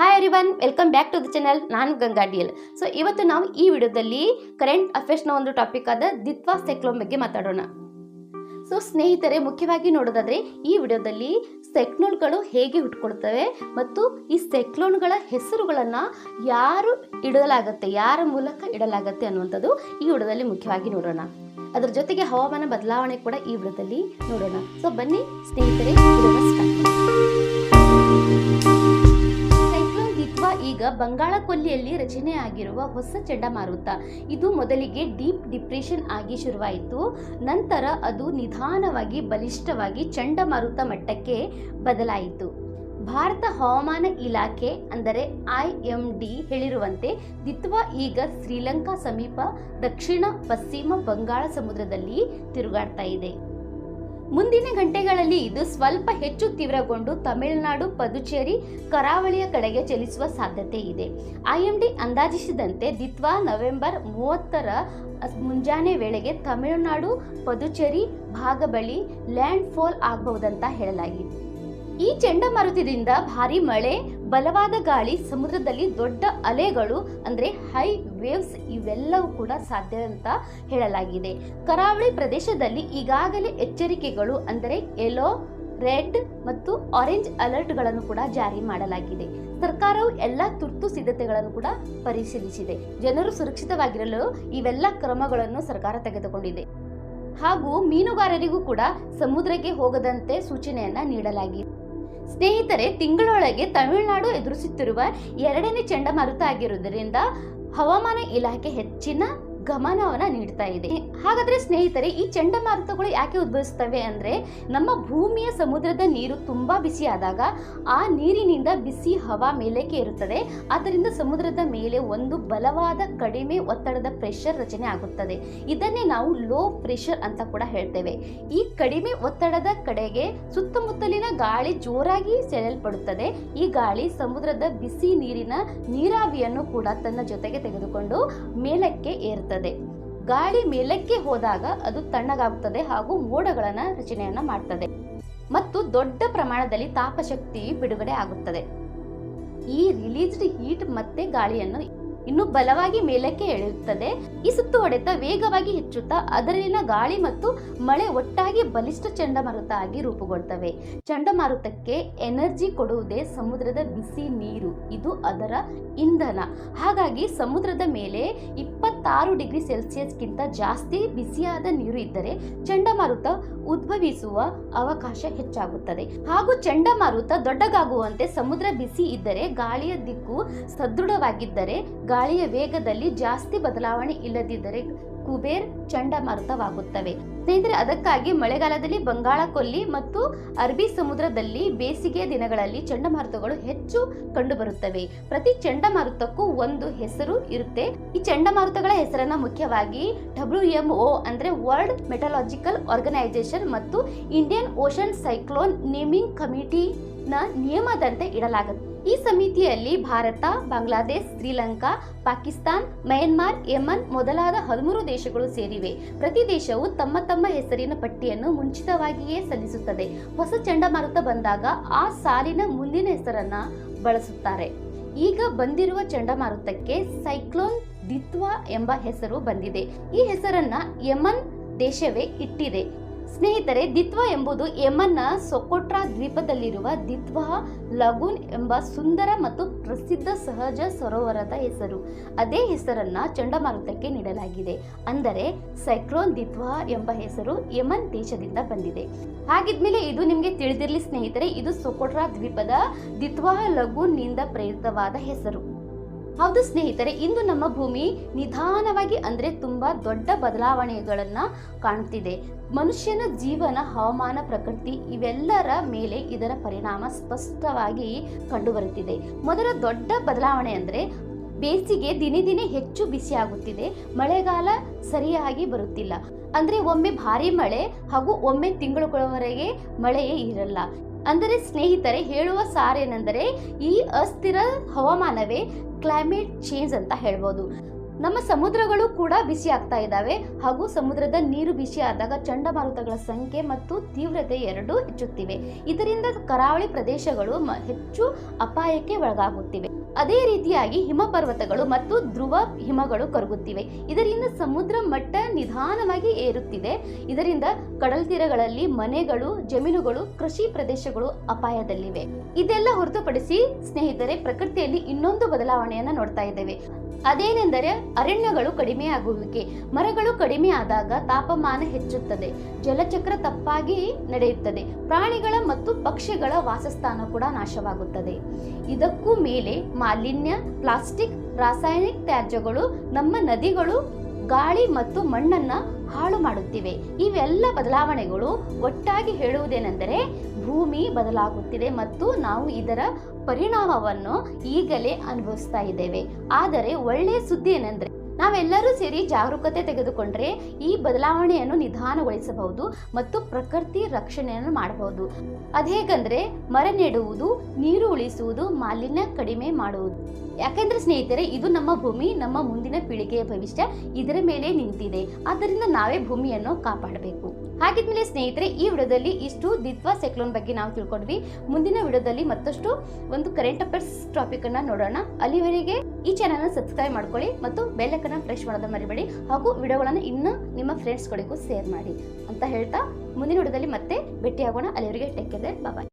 Hi everyone welcome back to the channel ನಾನು Ganga dual so ಇವತ್ತು ನಾವು ಈ ವಿಡಿಯೋದಲ್ಲಿ ಕರೆಂಟ್ ಅಫೇರ್ಸ್ನ ಒಂದು ಟಾಪಿಕ್ ಆದ ದಿತ್ವಾ ಸೈಕ್ಲೋನ್ ಬಗ್ಗೆ ಮಾತಾಡೋಣ. ಸೊ ಸ್ನೇಹಿತರೆ, ಮುಖ್ಯವಾಗಿ ನೋಡೋದಾದ್ರೆ ಈ ವಿಡಿಯೋದಲ್ಲಿ ಸೈಕ್ಲೋನ್ಗಳು ಹೇಗೆ ಹುಟ್ಕೊಳ್ತವೆ ಮತ್ತು ಈ ಸೈಕ್ಲೋನ್ಗಳ ಹೆಸರುಗಳನ್ನು ಯಾರು ಇಡಲಾಗುತ್ತೆ, ಯಾರ ಮೂಲಕ ಇಡಲಾಗುತ್ತೆ ಅನ್ನುವಂಥದ್ದು ಈ ವಿಡಿಯೋದಲ್ಲಿ ಮುಖ್ಯವಾಗಿ ನೋಡೋಣ. ಅದರ ಜೊತೆಗೆ ಹವಾಮಾನ ಬದಲಾವಣೆ ಕೂಡ ಈ ವಿಡಿಯೋದಲ್ಲಿ ನೋಡೋಣ. ಸೊ ಬನ್ನಿ ಸ್ನೇಹಿತರೆ ಈಗ ಬಂಗಾಳ ಕೊಲ್ಲಿಯಲ್ಲಿ ರಚನೆ ಆಗಿರುವ ಹೊಸ ಚಂಡಮಾರುತ. ಇದು ಮೊದಲಿಗೆ ಡೀಪ್ ಡಿಪ್ರೆಷನ್ ಆಗಿ ಶುರುವಾಯಿತು. ನಂತರ ಅದು ನಿಧಾನವಾಗಿ ಬಲಿಷ್ಠವಾಗಿ ಚಂಡಮಾರುತ ಮಟ್ಟಕ್ಕೆ ಬದಲಾಯಿತು. ಭಾರತ ಹವಾಮಾನ ಇಲಾಖೆ, ಅಂದರೆ ಐ ಎಂ ಡಿ ಹೇಳಿರುವಂತೆ, ದಿತ್ವ ಈಗ ಶ್ರೀಲಂಕಾ ಸಮೀಪ ದಕ್ಷಿಣ ಪಶ್ಚಿಮ ಬಂಗಾಳ ಸಮುದ್ರದಲ್ಲಿ ತಿರುಗಾಡ್ತಾ ಇದೆ. ಮುಂದಿನ ಗಂಟೆಗಳಲ್ಲಿ ಇದು ಸ್ವಲ್ಪ ಹೆಚ್ಚು ತೀವ್ರಗೊಂಡು ತಮಿಳುನಾಡು, ಪದುಚೇರಿ, ಕರಾವಳಿಯ ಕಡೆಗೆ ಚಲಿಸುವ ಸಾಧ್ಯತೆ ಇದೆ. ಐಎಂಡಿ ಅಂದಾಜಿಸಿದಂತೆ ದಿತ್ವಾ ನವೆಂಬರ್ ಮೂವತ್ತರ ಮುಂಜಾನೆ ವೇಳೆಗೆ ತಮಿಳುನಾಡು, ಪದುಚೇರಿ ಭಾಗ ಬಳಿ ಲ್ಯಾಂಡ್ ಫಾಲ್ ಆಗಬಹುದಂತ ಹೇಳಲಾಗಿದೆ. ಈ ಚಂಡಮಾರುತದಿಂದ ಭಾರಿ ಮಳೆ ಬಲವಾದ ಗಾಳಿ, ಸಮುದ್ರದಲ್ಲಿ ದೊಡ್ಡ ಅಲೆಗಳು, ಅಂದರೆ ಹೈ ವೇವ್ಸ್ ಇವೆಲ್ಲವೂ ಕೂಡ ಸಾಧ್ಯ ಅಂತ ಹೇಳಲಾಗಿದೆ. ಕರಾವಳಿ ಪ್ರದೇಶದಲ್ಲಿ ಈಗಾಗಲೇ ಎಚ್ಚರಿಕೆಗಳು, ಅಂದರೆ ಯೆಲ್ಲೋ ರೆಡ್ ಮತ್ತು ಆರೆಂಜ್ ಅಲರ್ಟ್ಗಳನ್ನು ಕೂಡ ಜಾರಿ ಮಾಡಲಾಗಿದೆ. ಸರ್ಕಾರವು ಎಲ್ಲ ತುರ್ತು ಸಿದ್ಧತೆಗಳನ್ನು ಕೂಡ ಪರಿಶೀಲಿಸಿದೆ. ಜನರು ಸುರಕ್ಷಿತವಾಗಿರಲು ಇವೆಲ್ಲ ಕ್ರಮಗಳನ್ನು ಸರ್ಕಾರ ತೆಗೆದುಕೊಂಡಿದೆ. ಹಾಗೂ ಮೀನುಗಾರರಿಗೂ ಕೂಡ ಸಮುದ್ರಕ್ಕೆ ಹೋಗದಂತೆ ಸೂಚನೆಯನ್ನ ನೀಡಲಾಗಿದೆ. ಸ್ನೇಹಿತರೆ ತಿಂಗಳೊಳಗೆ ತಮಿಳುನಾಡು ಎದುರಿಸುತ್ತಿರುವ ಎರಡನೇ ಚಂಡಮಾರುತ ಆಗಿರುವುದರಿಂದ ಹವಾಮಾನ ಇಲಾಖೆ ಹೆಚ್ಚಿನ ಗಮನವನ್ನು ನೀಡ್ತಾ ಇದೆ. ಹಾಗಾದ್ರೆ ಸ್ನೇಹಿತರೆ, ಈ ಚಂಡಮಾರುತಗಳು ಯಾಕೆ ಉದ್ಭವಿಸ್ತವೆ ಅಂದ್ರೆ ನಮ್ಮ ಭೂಮಿಯ ಸಮುದ್ರದ ನೀರು ತುಂಬಾ ಬಿಸಿಯಾದಾಗ ಆ ನೀರಿನಿಂದ ಬಿಸಿ ಹವಾ ಮೇಲಕ್ಕೆ ಇರುತ್ತದೆ ಆದ್ದರಿಂದ ಸಮುದ್ರದ ಮೇಲೆ ಒಂದು ಬಲವಾದ ಕಡಿಮೆ ಒತ್ತಡದ ಪ್ರೆಷರ್ ರಚನೆ ಆಗುತ್ತದೆ. ಇದನ್ನೇ ನಾವು ಲೋ ಪ್ರೆಷರ್ ಅಂತ ಕೂಡ ಹೇಳ್ತೇವೆ. ಈ ಕಡಿಮೆ ಒತ್ತಡದ ಕಡೆಗೆ ಸುತ್ತಮುತ್ತಲಿನ ಗಾಳಿ ಜೋರಾಗಿ ಸೆಳೆಯಲ್ಪಡುತ್ತದೆ. ಈ ಗಾಳಿ ಸಮುದ್ರದ ಬಿಸಿ ನೀರಿನ ನೀರಾವಿಯನ್ನು ಕೂಡ ತನ್ನ ಜೊತೆಗೆ ತೆಗೆದುಕೊಂಡು ಮೇಲಕ್ಕೆ ಏರುತ್ತದೆ ಗಾಳಿ ಮೇಲಕ್ಕೆ ಹೋದಾಗ ಅದು ತಣ್ಣಗಾಗುತ್ತದೆ ಹಾಗೂ ಮೋಡಗಳನ್ನ ರಚನೆಯನ್ನ ಮಾಡ್ತದೆ ಮತ್ತು ದೊಡ್ಡ ಪ್ರಮಾಣದಲ್ಲಿ ತಾಪಶಕ್ತಿ ಬಿಡುಗಡೆ ಆಗುತ್ತದೆ. ಈ ರಿಲೀಸ್ಡ್ ಹೀಟ್ ಮತ್ತೆ ಗಾಳಿಯನ್ನು ಇನ್ನು ಬಲವಾಗಿ ಮೇಲಕ್ಕೆ ಎಳೆಯುತ್ತದೆ. ಈ ಸುತ್ತು ಹೊಡೆತ ವೇಗವಾಗಿ ಹೆಚ್ಚುತ್ತಾ ಅದರಲ್ಲಿನ ಗಾಳಿ ಮತ್ತು ಮಳೆ ಒಟ್ಟಾಗಿ ಬಲಿಷ್ಠ ಚಂಡಮಾರುತ ಆಗಿ ರೂಪುಗೊಳ್ತವೆ. ಚಂಡಮಾರುತಕ್ಕೆ ಎನರ್ಜಿ ಕೊಡುವುದೇ ಸಮುದ್ರದ ಬಿಸಿ ನೀರು. ಇದು ಅದರ ಇಂಧನ. ಹಾಗಾಗಿ ಸಮುದ್ರದ ಮೇಲೆ ಇಪ್ಪತ್ತಾರು ಡಿಗ್ರಿ ಸೆಲ್ಸಿಯಸ್ಗಿಂತ ಜಾಸ್ತಿ ಬಿಸಿಯಾದ ನೀರು ಇದ್ದರೆ ಚಂಡಮಾರುತ ಉದ್ಭವಿಸುವ ಅವಕಾಶ ಹೆಚ್ಚಾಗುತ್ತದೆ. ಹಾಗೂ ಚಂಡಮಾರುತ ದೊಡ್ಡಗಾಗುವಂತೆ ಸಮುದ್ರ ಬಿಸಿ ಇದ್ದರೆ ಗಾಳಿಯ ದಿಕ್ಕು ಸದೃಢವಾಗಿದ್ದರೆ ಗಾಳಿಯ ವೇಗದಲ್ಲಿ ಜಾಸ್ತಿ ಬದಲಾವಣೆ ಇಲ್ಲದಿದ್ದರೆ ಕುಬೇರ್ ಚಂಡಮಾರುತವಾಗುತ್ತವೆ. ಸ್ನೇಹಿತರೆ, ಅದಕ್ಕಾಗಿ ಮಳೆಗಾಲದಲ್ಲಿ ಬಂಗಾಳ ಕೊಲ್ಲಿ ಮತ್ತು ಅರಬಿ ಸಮುದ್ರದಲ್ಲಿ ಬೇಸಿಗೆಯ ದಿನಗಳಲ್ಲಿ ಚಂಡಮಾರುತಗಳು ಹೆಚ್ಚು ಕಂಡುಬರುತ್ತವೆ. ಪ್ರತಿ ಚಂಡಮಾರುತಕ್ಕೂ ಒಂದು ಹೆಸರು ಇರುತ್ತೆ. ಈ ಚಂಡಮಾರುತಗಳ ಹೆಸರನ್ನ ಮುಖ್ಯವಾಗಿ ಡಬ್ಲ್ಯೂ ಎಂ ಒ ಅಂದ್ರೆ ವರ್ಲ್ಡ್ ಮೆಟಲಾಜಿಕಲ್ ಆರ್ಗನೈಸೇಷನ್ ಮತ್ತು ಇಂಡಿಯನ್ ಓಷನ್ ಸೈಕ್ಲೋನ್ ನೇಮಿಂಗ್ ಕಮಿಟಿನ ನಿಯಮದಂತೆ ಇಡಲಾಗುತ್ತೆ. ಈ ಸಮಿತಿಯಲ್ಲಿ ಭಾರತ, ಬಾಂಗ್ಲಾದೇಶ್, ಶ್ರೀಲಂಕಾ, ಪಾಕಿಸ್ತಾನ್, ಮಯನ್ಮಾರ್, ಯಮನ್ ಮೊದಲಾದ ಹದಿಮೂರು ದೇಶಗಳು ಸೇರಿವೆ. ಪ್ರತಿ ದೇಶವು ತಮ್ಮ ತಮ್ಮ ಹೆಸರಿನ ಪಟ್ಟಿಯನ್ನು ಮುಂಚಿತವಾಗಿಯೇ ಸಲ್ಲಿಸುತ್ತದೆ. ಹೊಸ ಚಂಡಮಾರುತ ಬಂದಾಗ ಆ ಸಾಲಿನ ಮುಂದಿನ ಹೆಸರನ್ನ ಬಳಸುತ್ತಾರೆ. ಈಗ ಬಂದಿರುವ ಚಂಡಮಾರುತಕ್ಕೆ ಸೈಕ್ಲೋನ್ ದಿತ್ವಾ ಎಂಬ ಹೆಸರು ಬಂದಿದೆ. ಈ ಹೆಸರನ್ನ ಯಮನ್ ದೇಶವೇ ಇಟ್ಟಿದೆ. ಸ್ನೇಹಿತರೆ, ದಿತ್ವ ಎಂಬುದು ಯಮನ್ನ ಸೊಕೊಟ್ರಾ ದ್ವೀಪದಲ್ಲಿರುವ ದಿತ್ವ ಲಗೂನ್ ಎಂಬ ಸುಂದರ ಮತ್ತು ಪ್ರಸಿದ್ಧ ಸಹಜ ಸರೋವರದ ಹೆಸರು. ಅದೇ ಹೆಸರನ್ನ ಚಂಡಮಾರುತಕ್ಕೆ ನೀಡಲಾಗಿದೆ. ಅಂದರೆ, ಸೈಕ್ಲೋನ್ ದಿತ್ವ ಎಂಬ ಹೆಸರು ಯಮನ್ ದೇಶದಿಂದ ಬಂದಿದೆ. ಹಾಗಿದ್ಮೇಲೆ ಇದು ನಿಮಗೆ ತಿಳಿದಿರಲಿ ಸ್ನೇಹಿತರೆ, ಇದು ಸೊಕೊಟ್ರಾ ದ್ವೀಪದ ದಿತ್ವ ಲಗೂನ್ನಿಂದ ಪ್ರೇರಿತವಾದ ಹೆಸರು. ಹೌದು ಸ್ನೇಹಿತರೆ, ಇಂದು ನಮ್ಮ ಭೂಮಿ ನಿಧಾನವಾಗಿ ಅಂದರೆ ತುಂಬ ದೊಡ್ಡ ಬದಲಾವಣೆಗಳನ್ನು ಕಾಣುತ್ತಿದೆ ಮನುಷ್ಯನ ಜೀವನ, ಹವಾಮಾನ, ಪ್ರಕೃತಿ ಇವೆಲ್ಲರ ಮೇಲೆ ಇದರ ಪರಿಣಾಮ ಸ್ಪಷ್ಟವಾಗಿ ಕಂಡುಬರುತ್ತಿದೆ. ಮೊದಲ ದೊಡ್ಡ ಬದಲಾವಣೆ ಅಂದರೆ ಬೇಸಿಗೆ ದಿನೇ ದಿನೇ ಹೆಚ್ಚು ಬಿಸಿಯಾಗುತ್ತಿದೆ ಮಳೆಗಾಲ ಸರಿಯಾಗಿ ಬರುತ್ತಿಲ್ಲ. ಅಂದರೆ ಒಮ್ಮೆ ಭಾರಿ ಮಳೆ ಹಾಗೂ ಒಮ್ಮೆ ತಿಂಗಳುಗಳವರೆಗೆ ಮಳೆಯೇ ಇರಲ್ಲ. ಅಂದರೆ ಸ್ನೇಹಿತರೆ, ಹೇಳುವ ಸಾರೇನೆಂದರೆ ಈ ಅಸ್ಥಿರ ಹವಾಮಾನವೇ ಕ್ಲೈಮೇಟ್ ಚೇಂಜ್ ಅಂತ ಹೇಳ್ಬೋದು. ನಮ್ಮ ಸಮುದ್ರಗಳು ಕೂಡ ಬಿಸಿ ಆಗ್ತಾ ಇದ್ದಾವೆ. ಹಾಗೂ ಸಮುದ್ರದ ನೀರು ಬಿಸಿ ಆದಾಗ ಚಂಡಮಾರುತಗಳ ಸಂಖ್ಯೆ ಮತ್ತು ತೀವ್ರತೆ ಎರಡೂ ಹೆಚ್ಚುತ್ತಿವೆ. ಇದರಿಂದ ಕರಾವಳಿ ಪ್ರದೇಶಗಳು ಹೆಚ್ಚು ಅಪಾಯಕ್ಕೆ ಒಳಗಾಗುತ್ತಿವೆ. ಅದೇ ರೀತಿಯಾಗಿ ಹಿಮ ಪರ್ವತಗಳು ಮತ್ತು ಧ್ರುವ ಹಿಮಗಳು ಕರಗುತ್ತಿವೆ. ಇದರಿಂದ ಸಮುದ್ರ ಮಟ್ಟ ನಿಧಾನವಾಗಿ ಏರುತ್ತಿದೆ. ಇದರಿಂದ ಕಡಲತೀರಗಳಲ್ಲಿ ಮನೆಗಳು, ಜಮೀನುಗಳು, ಕೃಷಿ ಪ್ರದೇಶಗಳು ಅಪಾಯದಲ್ಲಿವೆ. ಇದೆಲ್ಲ ಹೊರತುಪಡಿಸಿ ಸ್ನೇಹಿತರೆ, ಪ್ರಕೃತಿಯಲ್ಲಿ ಇನ್ನೊಂದು ಬದಲಾವಣೆಯನ್ನು ನೋಡ್ತಾ ಇದ್ದೇವೆ. ಅದೇನೆಂದರೆ ಅರಣ್ಯಗಳು ಕಡಿಮೆಯಾಗುವಿಕೆ. ಮರಗಳು ಕಡಿಮೆ ಆದಾಗ ತಾಪಮಾನ ಹೆಚ್ಚುತ್ತದೆ. ಜಲಚಕ್ರ ತಪ್ಪಾಗಿ ನಡೆಯುತ್ತದೆ. ಪ್ರಾಣಿಗಳ ಮತ್ತು ಪಕ್ಷಿಗಳ ವಾಸಸ್ಥಾನ ಕೂಡ ನಾಶವಾಗುತ್ತದೆ. ಇದಕ್ಕೂ ಮೇಲೆ ಮಾಲಿನ್ಯ, ಪ್ಲಾಸ್ಟಿಕ್, ರಾಸಾಯನಿಕ ತ್ಯಾಜ್ಯಗಳು ನಮ್ಮ ನದಿಗಳು ಗಾಳಿ ಮತ್ತು ಮಣ್ಣನ್ನ ಹಾಳು ಮಾಡುತ್ತಿವೆ. ಇವೆಲ್ಲ ಬದಲಾವಣೆಗಳು ಒಟ್ಟಾಗಿ ಹೇಳುವುದೇನೆಂದರೆ ಭೂಮಿ ಬದಲಾಗುತ್ತಿದೆ ಮತ್ತು ನಾವು ಇದರ ಪರಿಣಾಮವನ್ನು ಈಗಲೇ ಅನುಭವಿಸ್ತಾ ಇದ್ದೇವೆ. ಆದರೆ ಒಳ್ಳೆಯ ಸುದ್ದಿ ಏನೆಂದರೆ ನಾವೆಲ್ಲರೂ ಸೇರಿ ಜಾಗರೂಕತೆ ತೆಗೆದುಕೊಂಡ್ರೆ ಈ ಬದಲಾವಣೆಯನ್ನು ನಿಧಾನಗೊಳಿಸಬಹುದು ಮತ್ತು ಪ್ರಕೃತಿ ರಕ್ಷಣೆಯನ್ನು ಮಾಡಬಹುದು. ಅದೇಗಂದ್ರೆ ಮರ ನೆಡುವುದು, ನೀರು ಉಳಿಸುವುದು, ಮಾಲಿನ್ಯ ಕಡಿಮೆ ಮಾಡುವುದು. ಯಾಕೆಂದ್ರೆ ಸ್ನೇಹಿತರೆ, ಇದು ನಮ್ಮ ಭೂಮಿ, ನಮ್ಮ ಮುಂದಿನ ಪೀಳಿಗೆಯ ಭವಿಷ್ಯ, ಇದರ ಮೇಲೆ ನಿಂತಿದೆ. ಆದ್ದರಿಂದ ನಾವೇ ಭೂಮಿಯನ್ನು ಕಾಪಾಡಬೇಕು. ಹಾಗಿದ್ಮೇಲೆ ಸ್ನೇಹಿತರೆ, ಈ ವಿಡಿಯೋದಲ್ಲಿ ಇಷ್ಟು ದ್ವಿತ್ವ ಸೈಕ್ಲೋನ್ ಬಗ್ಗೆ ನಾವು ತಿಳ್ಕೊಂಡ್ವಿ. ಮುಂದಿನ ವಿಡಿಯೋದಲ್ಲಿ ಮತ್ತಷ್ಟು ಒಂದು ಕರೆಂಟ್ ಅಫೇರ್ಸ್ ಟಾಪಿಕ್ ಅನ್ನ ನೋಡೋಣ. ಅಲ್ಲಿವರೆಗೆ ಈ ಚಾನಲ್ ಸಬ್ಸ್ಕ್ರೈಬ್ ಮಾಡ್ಕೊಳ್ಳಿ ಮತ್ತು ಬೆಲ್ಲಕ್ಕನ್ನ ಪ್ರೆಸ್ ಮಾಡೋದ ಮರಿಬೇಡಿ. ಹಾಗೂ ವಿಡಿಯೋಗಳನ್ನು ಇನ್ನು ನಿಮ್ಮ ಫ್ರೆಂಡ್ಸ್ಗಳಿಗೂ ಶೇರ್ ಮಾಡಿ ಅಂತ ಹೇಳ್ತಾ ಮುಂದಿನ ವಿಡಿಯೋದಲ್ಲಿ ಮತ್ತೆ ಭೇಟಿಯಾಗೋಣ. ಅಲ್ಲಿವರೆಗೆ ಟೇಕ್ ಕೇರ್ ಬಾಯ್